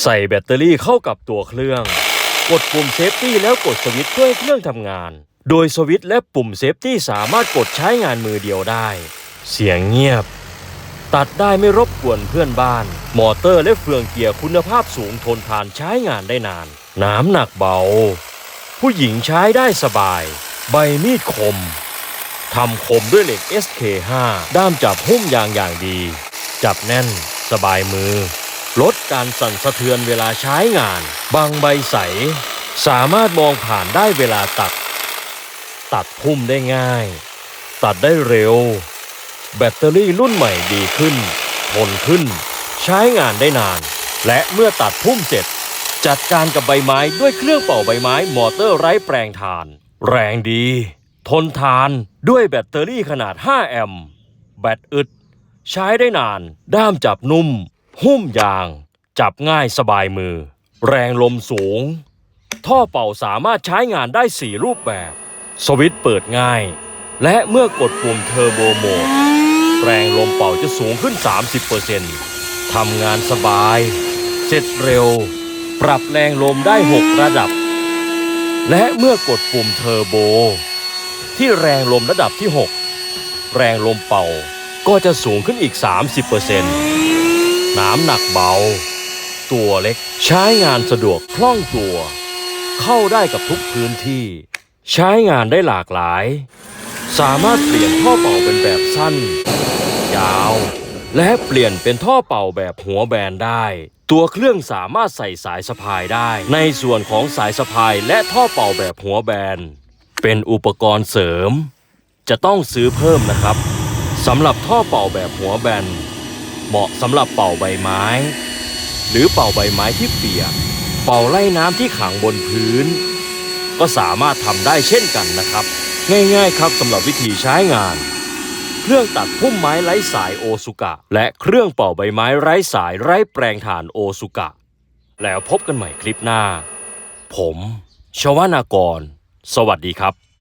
ใส่แบตเตอรี่เข้ากับตัวเครื่อง กดปุ่มเซฟตี้แล้วกดสวิตช์เพื่อให้เครื่องทำงาน โดยสวิตช์และปุ่มเซฟตี้สามารถกดใช้งานมือเดียวได้ เสียงเงียบ ตัดได้ไม่รบกวนเพื่อนบ้าน มอเตอร์และเฟืองเกียร์คุณภาพสูงทนทานใช้งานได้นาน น้ำหนักเบา ผู้หญิงใช้ได้สบาย ใบมีดคมทำคมด้วยเหล็ก SK5 ด้ามจับหุ้มยางอย่างดี จับแน่น สบายมือ ลดการสั่นสะเทือนเวลาใช้งาน บางใบใส สามารถมองผ่านได้เวลาตัด ตัดพุ่มได้ง่าย ตัดได้เร็ว แบตเตอรี่รุ่นใหม่ดีขึ้น ทนขึ้น ใช้งานได้นาน และเมื่อตัดพุ่มเสร็จ จัดการกับใบไม้ด้วยเครื่องเป่าใบไม้มอเตอร์ไร้แปลงทาน แรงดี ทนทานด้วยแบตเตอรี่ขนาด 5 แอมป์แบตอึด ใช้ได้นาน ด้ามจับนุ่ม หุ้มยาง จับง่ายสบายมือ แรงลมสูง ท่อเป่าสามารถใช้งานได้ 4 รูปแบบ สวิตช์เปิดง่าย และเมื่อกดปุ่มเทอร์โบโหมด แรงลมเป่าจะสูงขึ้น 30%ทำงานสบาย เสร็จเร็ว ปรับแรงลมได้ 6 ระดับ และเมื่อกดปุ่มเทอร์โบ ที่แรงลมระดับที่ 6 แรงลมเป่าก็จะสูงขึ้นอีก 30% น้ำหนักเบา ตัวเล็กใช้งานสะดวกคล่องตัว เข้าได้กับทุกพื้นที่ ใช้งานได้หลากหลาย สามารถเปลี่ยนท่อเป่าเป็นแบบสั้น ยาว และเปลี่ยนเป็นท่อเป่าแบบหัวแบนได้ ตัวเครื่องสามารถใส่สายสะพายได้ ในส่วนของสายสะพายและท่อเป่าแบบหัวแบน เป็นอุปกรณ์เสริม จะต้องซื้อเพิ่มนะครับสำหรับท่อเป่าแบบหัวแบน เหมาะสำหรับเป่าใบไม้ หรือเป่าใบไม้ที่เปียก เป่าไล่น้ำที่ขังบนพื้น ก็สามารถทำได้เช่นกันนะครับ ง่ายๆครับสำหรับวิธีใช้งาน เครื่องตัดพุ่มไม้ไร้สายโอซุกะ และเครื่องเป่าใบไม้ไร้สายไร้แปลงถ่านโอซุกะ แล้วพบกันใหม่คลิปหน้า ผมชวานากร สวัสดีครับ